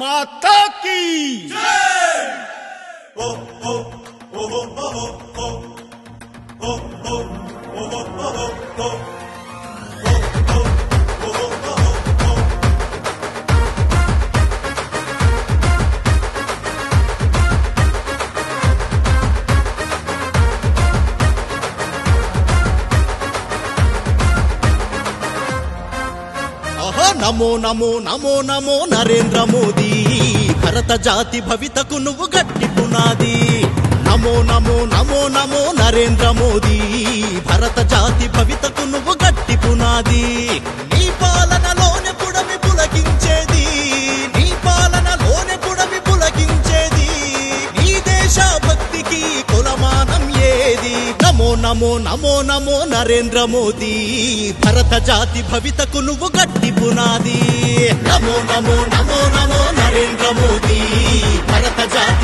माता की ఆహా నమో నమో నమో నమో నరేంద్ర మోదీ. భరత జాతి భవితకు నువ్వు గట్టి పునాది. నమో నమో నమో నమో నరేంద్ర మోదీ. భరత జాతి భవితకు నువ్వు గట్టి పునాది. నమో నమో నమో నరేంద్ర మోదీ. భరత జాతి భవితకు నువ్వు గట్టి పునాది. నమో నమో నమో నమో నరేంద్ర మోదీ. భరత జాతి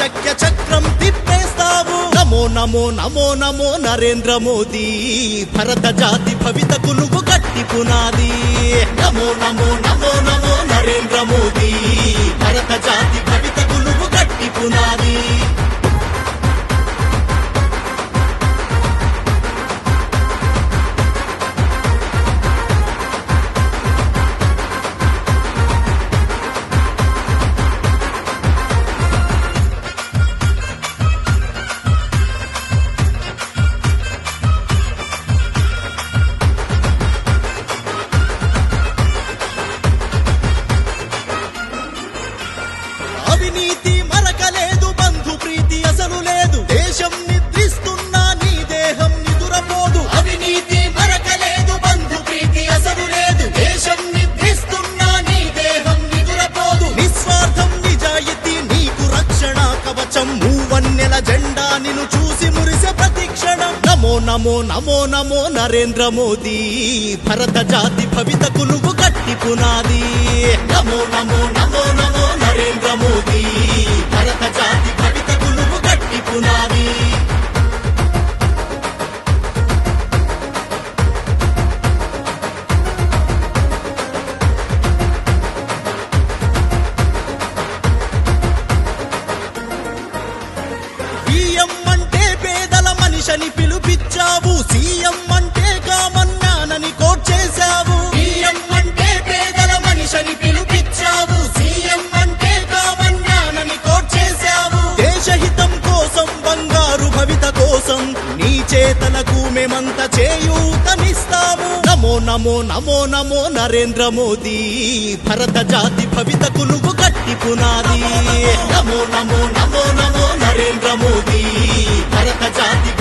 చక్య చక్రం తిప్పేస్తావు. నమో నమో నమో నమో నరేంద్ర మోదీ. భరత జాతి భవిత కులుగు గట్టి పునాది. నమో నమో నమో నమో నమో నమో నరేంద్ర మోదీ భరత జాతి భవితకు నువ్వు గట్టి పునాది. నమో నమో చేతలకు చేయూతనిస్తాము. నమో నమో నమో నమో నరేంద్ర మోదీ. భరత జాతి భవితకు నువ్వు గట్టి పునాది. నమో నమో నమో నమో నరేంద్ర మోదీ. భరత జాతి